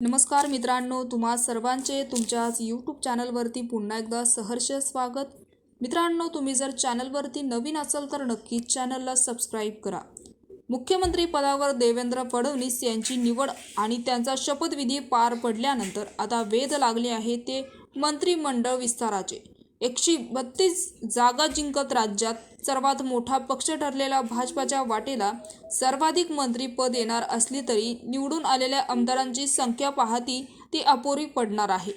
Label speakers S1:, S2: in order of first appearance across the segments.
S1: नमस्कार मित्रांनो तुम्हा सर्वांचे तुमच्याच यूट्यूब चॅनलवरती पुन्हा एकदा सहर्ष स्वागत. मित्रांनो तुम्ही जर चॅनलवरती नवीन असाल तर नक्कीच चॅनलला सबस्क्राईब करा. मुख्यमंत्री पदावर देवेंद्र फडणवीस यांची निवड आणि त्यांचा शपथविधी पार पडल्यानंतर आता वेध लागले आहे ते मंत्रिमंडळ विस्ताराचे. एकशे बत्तीस जागा जिंकत राज्यात सर्वात मोठा पक्ष ठरलेल्या भाजपाच्या वाटेला सर्वाधिक मंत्रीपद येणार असली तरी निवडून आलेल्या आमदारांची संख्या पाहती ती अपुरी पडणार आहे.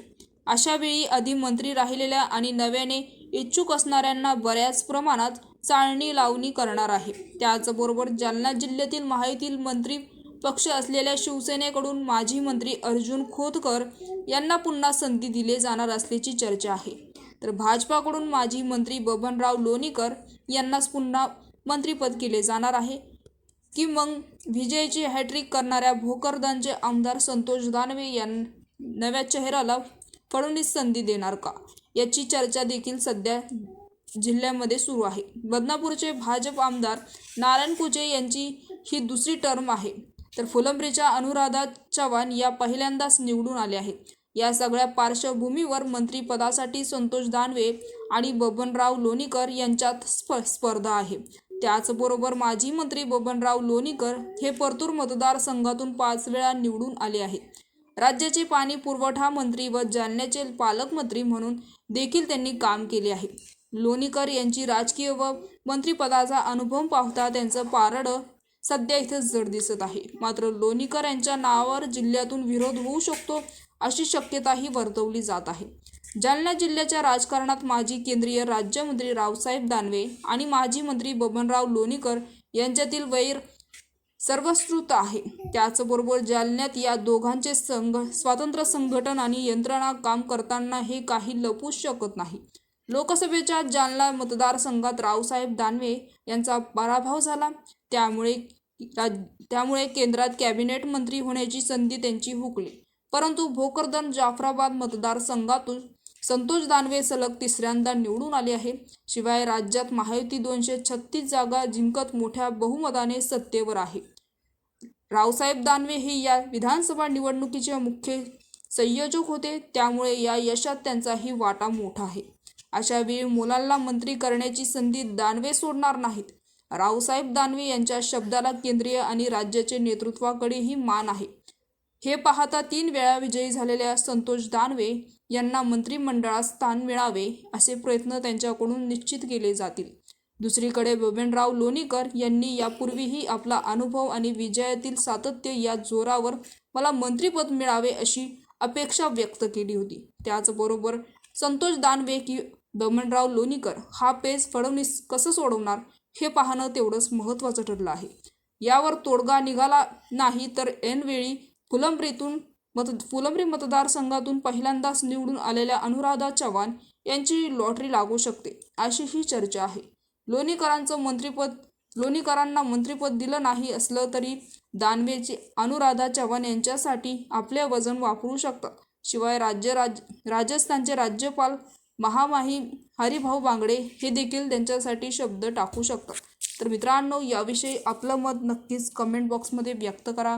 S1: अशा वेळी आधी मंत्री राहिलेल्या आणि नव्याने इच्छुक असणाऱ्यांना बऱ्याच प्रमाणात चाळणी लावणी करणार आहे. त्याचबरोबर जालना जिल्ह्यातील महायुतील मंत्री पक्ष असलेल्या शिवसेनेकडून माजी मंत्री अर्जुन खोतकर यांना पुन्हा संधी दिली जाणार असल्याची चर्चा आहे. तर भाजपाकडून माजी मंत्री बबनराव लोणीकर यांनाच पुन्हा मंत्रीपद केले जाणार आहे. की मग विजयची हॅट्रिक करणाऱ्या भोकरदनचे आमदार संतोष दानवे यां नव्या चेहऱ्याला फडणवीस संधी देणार का? याची चर्चा देखील सध्या जिल्ह्यामध्ये सुरू आहे. बदनापूरचे भाजप आमदार नारायण कुचे यांची ही दुसरी टर्म आहे. तर फुलंब्रीच्या अनुराधा चव्हाण या पहिल्यांदाच निवडून आल्या आहेत. या सगळ्या पार्श्वभूमीवर मंत्रिपदासाठी संतोष दानवे आणि बबनराव लोणीकर यांच्यात स्प स्पर्धा आहे. त्याचबरोबर माजी मंत्री बबनराव लोणीकर हे परतूर मतदारसंघातून पाच वेळा निवडून आले आहेत. राज्याचे पाणी पुरवठा मंत्री व जालन्याचे पालकमंत्री म्हणून देखील त्यांनी काम केले आहे. लोणीकर यांची राजकीय व मंत्रिपदाचा अनुभव पाहता त्यांचं पारडं सध्या इथे जड दिसत आहे. मात्र लोणीकर यांच्या नावावर जिल्ह्यातून विरोध होऊ शकतो अशी शक्यताही वर्तवली जात आहे. जालना जिल्ह्याच्या राजकारणात माजी केंद्रीय राज्यमंत्री रावसाहेब दानवे आणि माजी मंत्री बबनराव लोणीकर यांच्यातील वैर सर्वश्रुत आहे. त्याचबरोबर जालन्यात या दोघांचे संघ स्वातंत्र्य संघटन आणि यंत्रणा काम करताना हे काही लपू शकत नाही. लोकसभेच्या जालना मतदारसंघात रावसाहेब दानवे यांचा पराभव झाला. त्यामुळे त्यामुळे केंद्रात कॅबिनेट मंत्री होण्याची संधी त्यांची हुकली. परंतु भोकरदन जाफराबाद मतदारसंघातून संतोष दानवे सलग तिसऱ्यांदा निवडून आले आहे. शिवाय राज्यात महायुती दोनशे छत्तीस जागा जिंकत मोठ्या बहुमताने सत्तेवर आहे. रावसाहेब दानवे हे या विधानसभा निवडणुकीचे मुख्य संयोजक होते. त्यामुळे या यशात त्यांचाही वाटा मोठा आहे. अशा वेळी मुलांना मंत्री करण्याची संधी दानवे सोडणार नाहीत. रावसाहेब दानवे यांच्या शब्दाला केंद्रीय आणि राज्याचे नेतृत्वाकडेही मान आहे. हे पाहता तीन वेळा विजयी झालेल्या संतोष दानवे यांना मंत्रिमंडळात स्थान मिळावे असे प्रयत्न त्यांच्याकडून निश्चित केले जातील. दुसरीकडे बबनराव लोणीकर यांनी यापूर्वीही आपला अनुभव आणि विजयातील सातत्य या जोरावर मला मंत्रिपद मिळावे अशी अपेक्षा व्यक्त केली होती. त्याचबरोबर संतोष दानवे की बबनराव लोणीकर हा पेज फडणवीस कसं सोडवणार हे पाहणं तेवढंच महत्त्वाचं ठरलं आहे. यावर तोडगा निघाला नाही तर ऐनवेळी फुलंब्रीतून मत फुलंब्री मतदारसंघातून पहिल्यांदाच निवडून आलेल्या अनुराधा चव्हाण यांची लॉटरी लागू शकते अशी ही चर्चा आहे. लोणीकरांचं मंत्रिपद लोणीकरांना मंत्रिपद दिलं नाही असलं तरी दानवेचे अनुराधा चव्हाण यांच्यासाठी आपले वजन वापरू शकतात. शिवाय राज्य राज राजस्थानचे राज्यपाल महामाही हरिभाऊ बांगडे हे देखील त्यांच्यासाठी शब्द टाकू शकतात. तर मित्रांनो याविषयी आपलं मत नक्कीच कमेंट बॉक्समध्ये व्यक्त करा.